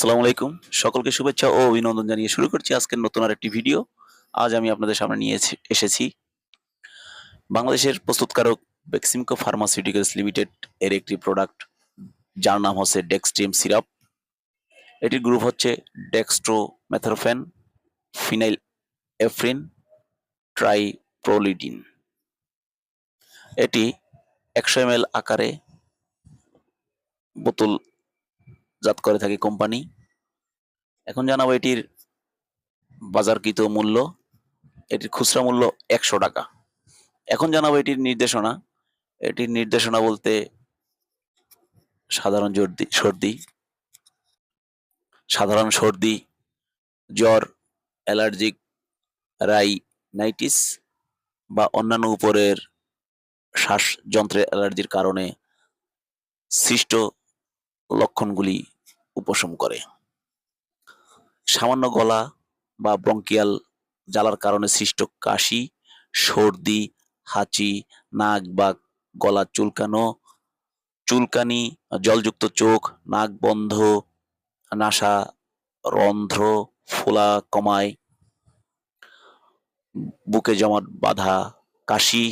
আসসালামু আলাইকুম। সকলকে শুভেচ্ছা ও অভিনন্দন জানিয়ে শুরু করছি আজকের নতুন আর একটি ভিডিও। আজ আমি আপনাদের সামনে নিয়ে এসেছি বাংলাদেশের প্রস্তুতকারক বেক্সিমকো ফার্মাসিউটিক্যালস লিমিটেড এর একটি প্রোডাক্ট যার নাম হচ্ছে ডেক্সট্রিম সিরাপ এটির গ্রুপ হচ্ছে dextromethorphan phenylephrine triprolidine এটি একশো এম আকারে বোতল জাত করে থাকে কোম্পানি। এখন জানাব এটির বাজারকৃত মূল্য। এটির খুচরা মূল্য একশো টাকা। এখন জানাব এটির নির্দেশনা। এটির নির্দেশনা বলতে সাধারণ জর্দি, সর্দি, সাধারণ সর্দি, জ্বর, অ্যালার্জিক, রাইনাইটিস বা অন্যান্য উপরের শ্বাসযন্ত্রের অ্যালার্জির কারণে সৃষ্ট লক্ষণগুলি উপশম করে। সামান্য গলা বা ব্রঙ্কিয়াল জ্বালার কারণে সৃষ্ট কাশি, সর্দি, হাঁচি, নাক বা গলা চুলকানো, চুলকানি, জলযুক্ত চোখ, নাক বন্ধ, নাসা, রন্ধ্র, ফোলা কমায়, বুকে জমাট বাঁধা, কাশি।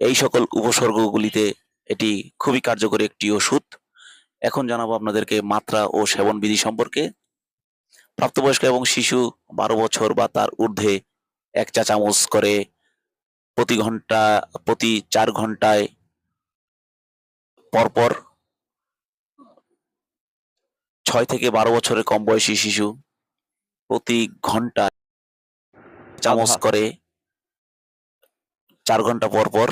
এই সকল উপসর্গগুলিতে এটি খুবই কার্যকরী একটি ওষুধ। এখন জানাব আপনাদেরকে মাত্রা ও সেবন বিধি সম্পর্কে। প্রাপ্তবয়স্ক এবং শিশু বারো বছর বা তার ঊর্ধ্বে এক চা চামচ করে প্রতি ঘণ্টা প্রতি চার ঘন্টায় পরপর ছয় থেকে বারো বছরের কম বয়সী শিশু প্রতি ঘণ্টা চামচ করে চার ঘণ্টা পর পর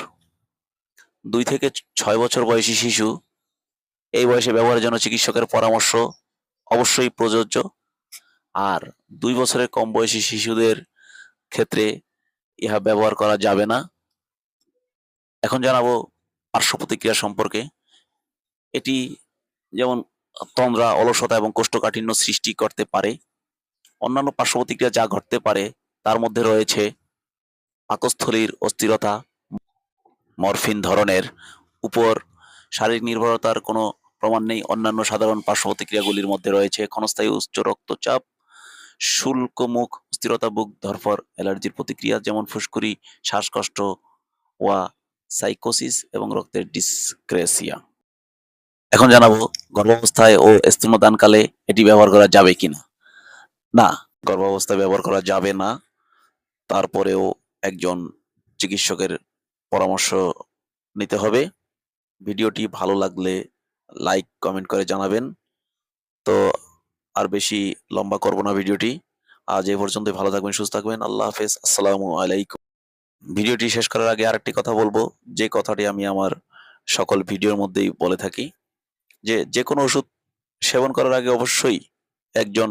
দুই থেকে ছয় বছর বয়সী শিশু এই বয়সে ব্যবহারের জন্য চিকিৎসকের পরামর্শ অবশ্যই প্রযোজ্য। আর দুই বছরের কম বয়সী শিশুদের ক্ষেত্রে ইহা ব্যবহার করা যাবে না। এখন জানাব পার্শ্ব প্রতিক্রিয়া সম্পর্কে। এটি যেমন তন্দ্রা, অলসতা এবং কোষ্ঠকাঠিন্য সৃষ্টি করতে পারে। অন্যান্য পার্শ্ব প্রতিক্রিয়া যা ঘটতে পারে তার মধ্যে রয়েছে পাকস্থলীর অস্থিরতা মরফিন ধরনের উপর শারীরিক নির্ভরতার কোনো প্রমাণ নেই। অন্যান্য সাধারণ পার্শ্ব প্রতিক্রিয়াগুলির মধ্যে রয়েছে ক্ষণস্থায়ী উচ্চ রক্তচাপ, শুল্ক মুখ অস্থিরতা বুক ধরফর, অ্যালার্জির প্রতিক্রিয়া যেমন ফুসকুরি শ্বাসকষ্ট ওয়া সাইকোসিস এবং রক্তের ডিসক্রেসিয়া। এখন জানাব গর্ভাবস্থায় ও স্তন্যদানকালে এটি ব্যবহার করা যাবে কিনা। না, গর্ভাবস্থায় ব্যবহার করা যাবে না। তারপরেও একজন চিকিৎসকের পরামর্শ নিতে হবে। ভিডিওটি ভালো লাগলে লাইক, কমেন্ট করে জানাবেন। তো আর বেশি লম্বা করব না ভিডিওটি। আজ এই পর্যন্ত ভালো থাকবেন, সুস্থ থাকবেন। আল্লাহ হাফেজ। আসসালামু আলাইকুম। ভিডিওটি শেষ করার আগে আরেকটি কথা বলব। যে কথাটি আমি আমার সকল ভিডিওর মধ্যেই বলে থাকি, যে যে কোনো ওষুধ সেবন করার আগে অবশ্যই একজন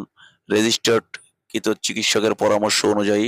রেজিস্টার্ড কৃত চিকিৎসকের পরামর্শ অনুযায়ী